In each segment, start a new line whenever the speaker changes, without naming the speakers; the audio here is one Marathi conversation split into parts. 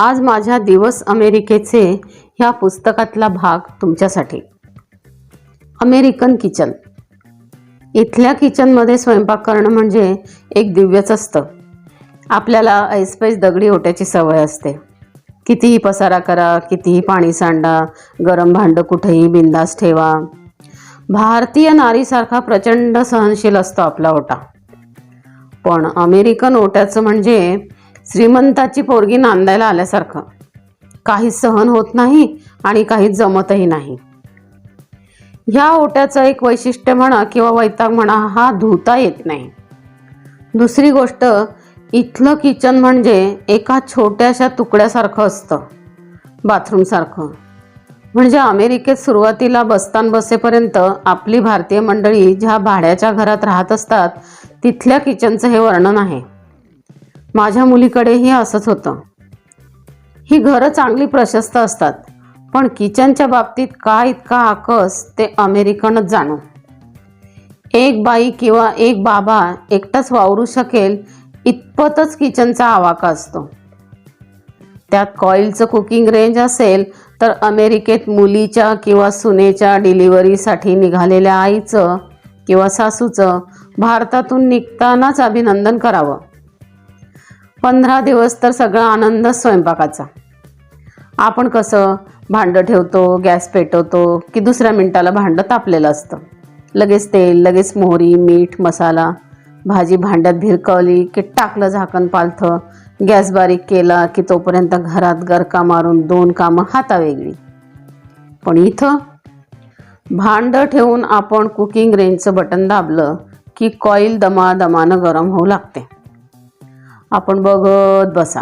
आज माझ्या दिवस अमेरिकेचे ह्या पुस्तकातला भाग तुमच्यासाठी. American kitchen. इथल्या किचनमध्ये स्वयंपाक करणं म्हणजे एक दिव्यच असतं. आपल्याला ऐसपैस दगडी ओट्याची सवय असते. कितीही पसारा करा कितीही पाणी सांडा गरम भांडं कुठेही बिंदास ठेवा. भारतीय नारीसारखा प्रचंड सहनशील असतो आपला ओटा. पण अमेरिकन ओट्याचं म्हणजे श्रीमंताची पोरगी नांदायला आल्यासारखं. काही सहन होत नाही आणि काही जमतही नाही. ह्या ओट्याचं एक वैशिष्ट्य म्हणा किंवा वैताग म्हणा हा धुता येत नाही. दुसरी गोष्ट इथलं किचन म्हणजे एका छोट्याशा तुकड्यासारखं असतं बाथरूमसारखं. म्हणजे अमेरिकेत सुरुवातीला बस्तान बसेपर्यंत आपली भारतीय मंडळी ज्या भाड्याच्या घरात राहत असतात तिथल्या किचनचं हे वर्णन आहे. माझ्या मुलीकडेही असंच होतं. ही घरं चांगली प्रशस्त असतात पण किचनच्या बाबतीत का इतका आकस ते अमेरिकनच जाणो. एक बाई किंवा एक बाबा एकटाच वावरू शकेल इतपतच किचनचा आवाका असतो. त्यात कॉईलचं कुकिंग रेंज असेल तर अमेरिकेत मुलीच्या किंवा सुनेच्या डिलिव्हरीसाठी निघालेल्या आईचं किंवा सासूचं भारतातून निघतानाच अभिनंदन करावं. पंधरा दिवस तर सगळा आनंद स्वयंपाकाचा. आपण कसं भांडं ठेवतो गॅस पेटवतो की दुसऱ्या मिनटाला भांडं तापलेलं असतं. लगेच तेल लगेच मोहरी मीठ मसाला भाजी भांड्यात भिरकवली की टाकलं झाकण पालथं गॅस बारीक केला की तोपर्यंत घरात गरका मारून दोन कामं हातावेगळी पण इथं भांडं ठेवून आपण कुकिंग रेंजचं बटन दाबलं की कॉईल दमादमानं गरम होऊ लागते. आपण बघत बसा.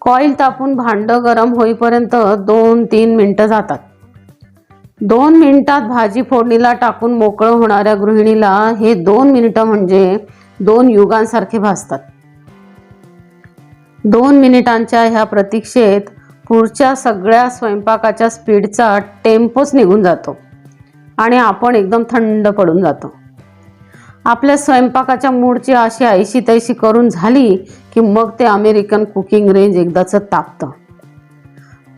कॉईल तापून भांडं गरम होईपर्यंत दोन तीन मिनटं जातात. दोन मिनिटात भाजी फोडणीला टाकून मोकळं होणाऱ्या गृहिणीला हे दोन मिनिटं म्हणजे दोन युगांसारखे भासतात. दोन मिनिटांच्या ह्या प्रतीक्षेत पुढच्या सगळ्या स्वयंपाकाच्या स्पीडचा टेम्पोच निघून जातो आणि आपण एकदम थंड पडून जातो. आपल्या स्वयंपाकाच्या मूडची अशी ऐशी तैशी करून झाली की मग ते अमेरिकन कुकिंग रेंज एकदाचं तापतं.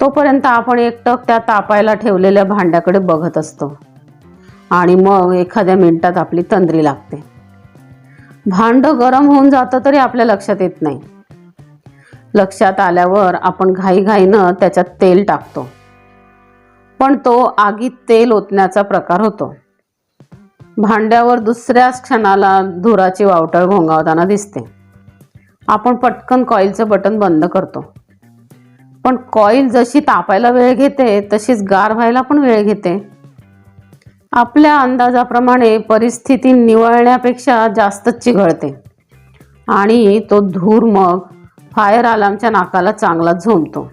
तोपर्यंत आपण एकटक त्या तापायला ठेवलेल्या भांड्याकडे बघत असतो. आणि मग एखाद्या मिनिटात आपली तंद्री लागते. भांडं गरम होऊन जातं तरी आपल्या लक्षात येत नाही. लक्षात आल्यावर आपण घाईघाईनं त्याच्यात तेल टाकतो. पण तो आगीत तेल ओतण्याचा प्रकार होतो. भांड्यावर दुसऱ्याच क्षणाला धुराची वावटळ घोंगावताना दिसते. आपण पटकन कॉईलचं बटन बंद करतो. पण कॉईल जशी तापायला वेळ घेते तशीच गार व्हायला पण वेळ घेते. आपल्या अंदाजाप्रमाणे परिस्थिती निवळण्यापेक्षा जास्तच चिघळते. आणि तो धूर मग फायर अलार्मच्या नाकाला चांगला झोंबतो.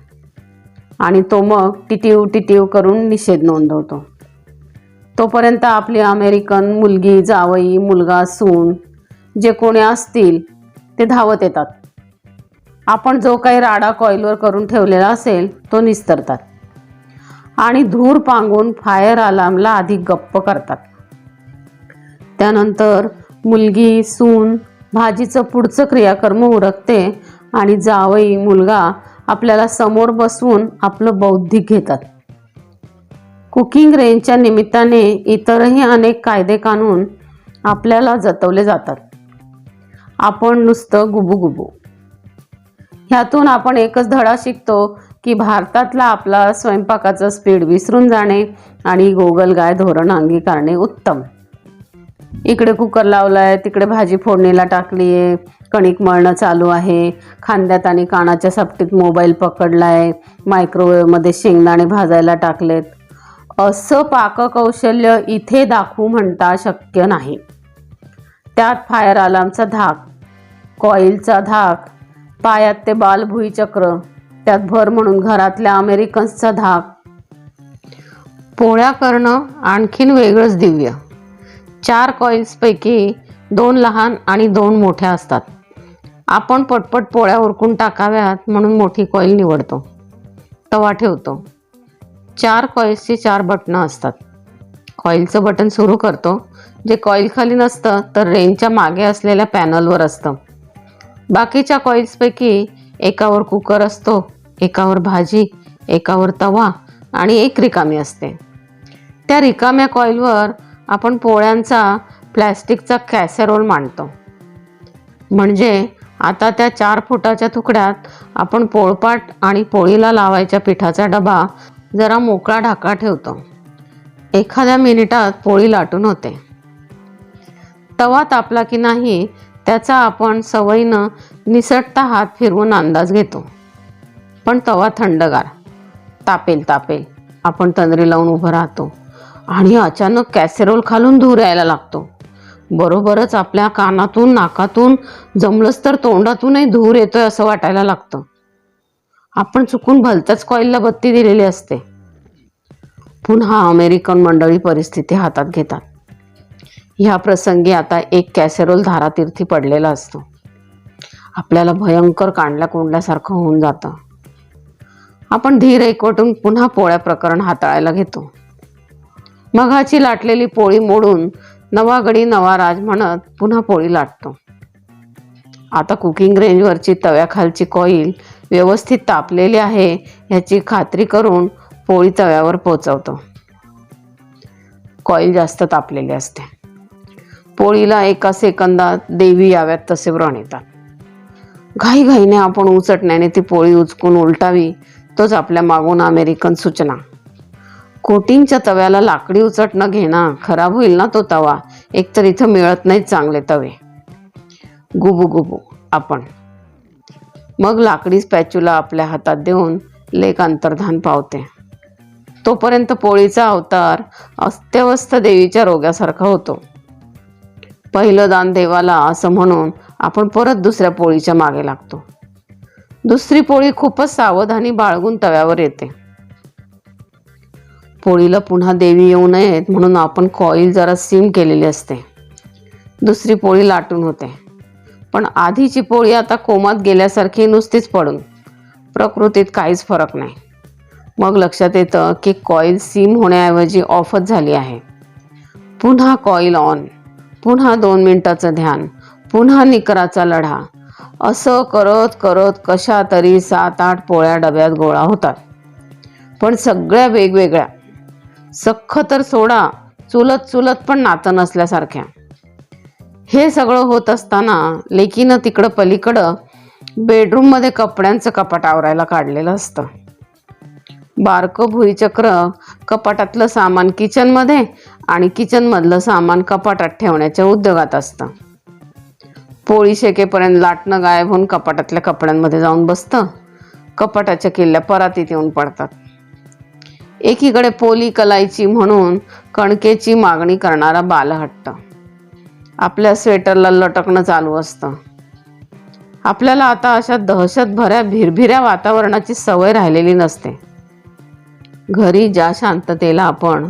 आणि तो मग टिटिव टिटिव करून निषेध नोंदवतो. तोपर्यंत आपली अमेरिकन मुलगी जावई मुलगा सून जे कोणी असतील ते धावत येतात. आपण जो काही राडा कॉईलवर करून ठेवलेला असेल तो निस्तरतात. आणि धूर पांगून फायर अलार्मला आधी गप्प करतात. त्यानंतर मुलगी सून भाजीचं पुढचं क्रियाकर्म उरकते आणि जावई मुलगा आपल्याला समोर बसवून आपलं बौद्धिक घेतात. कुकिंग रेंजच्या निमित्ताने इतरही अनेक कायदे कानून आपल्याला जतवले जातात. आपण नुसतं गुबुगुबू ह्यातून आपण एकच धडा शिकतो की भारतातला आपला स्वयंपाकाचं स्पीड विसरून जाणे आणि गोगलगाय धोरण अंगीकारणे उत्तम. इकडे कुकर लावलाय तिकडे भाजी फोडणीला टाकली आहे कणिक मळणं चालू आहे खांद्यात आणि कानाच्या सपटीत मोबाईल पकडलाय मायक्रोवेव्हमध्ये शेंगदाणे भाजायला टाकलेत असं पाककौशल्य इथे दाखवू म्हणता शक्य नाही. त्यात फायर अलार्मचा धाक कॉईलचा धाक पायात ते बालभुई चक्र त्यात भर म्हणून घरातल्या अमेरिकन्सचा धाक. पोळ्या करणं आणखीन वेगळंच दिव्य. चार कॉईल्सपैकी दोन लहान आणि दोन मोठ्या असतात. आपण पटपट पोळ्या उरकून टाकाव्यात म्हणून मोठी कॉईल निवडतो. तवा ठेवतो. चार कॉईल्सचे चार बटणं असतात. कॉईलचं बटन सुरू करतो. जे कॉईल खाली नसतं तर रेंजच्या मागे असलेल्या पॅनलवर असतं. बाकीच्या कॉईल्सपैकी एकावर कुकर असतो एकावर भाजी एकावर तवा आणि एक रिकामी असते. त्या रिकाम्या कॉईलवर आपण पोळ्यांचा प्लॅस्टिकचा कॅसेरोल मांडतो. म्हणजे आता त्या चार फुटाच्या तुकड्यात आपण पोळपाट आणि पोळीला लावायच्या पिठाचा डबा जरा मोकळा ढाका ठेवतो. एखाद्या मिनिटात पोळी लाटून होते. तवा तापला की नाही त्याचा आपण सवयीनं निसटता हात फिरवून अंदाज घेतो. पण तवा थंडगार. तापेल तापेल. आपण तंद्री लावून उभं राहतो. आणि अचानक कॅसेरोल खालून धूर यायला लागतो. बरोबरच आपल्या कानातून नाकातून जमलंच तर तोंडातूनही धूर येतोय असं वाटायला लागतं. आपण चुकून भलत्याच कॉईलला बत्ती दिलेली असते. पुन्हा अमेरिकन मंडळी परिस्थिती हातात घेतात. ह्या प्रसंगी आता एक कॅसेरोल धारातीर्थी पडलेला असतो. आपल्याला भयंकर कांडल्या कोंडल्यासारखं होऊन जातं. आपण धीर एकवटून पुन्हा पोळ्या प्रकरण हाताळायला घेतो. मघाची लाटलेली पोळी मोडून नवा गडी नवा राज म्हणत पुन्हा पोळी लाटतो. आता कुकिंग रेंजवरची तव्याखालची कॉईल व्यवस्थित तापलेली आहे ह्याची खात्री करून पोळी तव्यावर पोचवतो. कॉईल जास्त तापलेली असते. पोळीला एका सेकंदात देवी याव्यात तसे व्रण येतात. घाईघाईने आपण उचटण्याने ती पोळी उचकून उलटावी तोच आपल्या मागून अमेरिकन सूचना. कोटिंगच्या तव्याला लाकडी उचटणं घेणं खराब होईल ना तो तवा? एकतर इथं मिळत नाहीत चांगले तवे. गुबू गुबू आपण मग लाकडी स्पॅच्युला आपल्या हातात देऊन लेक अंतर्धान पावते. तोपर्यंत पोळीचा अवतार अस्त्यवस्थ देवीच्या रोग्यासारखा होतो. पहिलं दान देवाला असं म्हणून आपण परत दुसऱ्या पोळीच्या मागे लागतो. दुसरी पोळी खूपच सावधानी बाळगून तव्यावर येते. पोळीला पुन्हा देवी येऊ नयेत म्हणून आपण कॉईल जरा सीम केलेली असते. दुसरी पोळी लाटून होते. पण आधीची पोळी आता कोमात गेल्यासारखी नुसतीच पडून. प्रकृतीत काहीच फरक नाही. मग लक्षात येतं की कॉईल सीम होण्याऐवजी ऑफच झाली आहे. पुन्हा कॉईल ऑन पुन्हा दोन मिनटाचं ध्यान पुन्हा निकराचा लढा. असं करत करत कशा तरी सात आठ पोळ्या डब्यात गोळा होतात. पण सगळ्या वेगवेगळ्या. सख्ख तर सोडा चुलत चुलत पण नातं नसल्यासारख्या. हे सगळं होत असताना लेकीनं तिकडं पलीकडं बेडरूममध्ये कपड्यांचं कपाट आवरायला काढलेलं असतं. बारकं भुईचक्र कपाटातलं सामान किचनमध्ये आणि किचनमधलं सामान कपाटात ठेवण्याच्या उद्योगात असतं. पोळी शेकेपर्यंत लाटणं गायब होऊन कपाटातल्या कपड्यांमध्ये जाऊन बसतं. कपाटाच्या किल्ल्या परातीत येऊन पडतात. एकीकडे पोली कलायची म्हणून कणकेची मागणी करणारा बालहट्ट. आपल्या स्वेटरला लटकणं चालू असतं. आपल्याला आता अशा दहशतभऱ्या भिरभिऱ्या वातावरणाची सवय राहिलेली नसते. घरी ज्या शांततेला आपण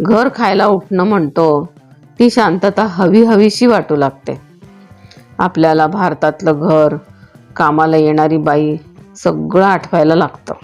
घर खायला उठणं म्हणतो ती शांतता हवी हवीशी वाटू लागते. आपल्याला भारतातलं घर कामाला येणारी बाई सगळं आठवायला लागतं.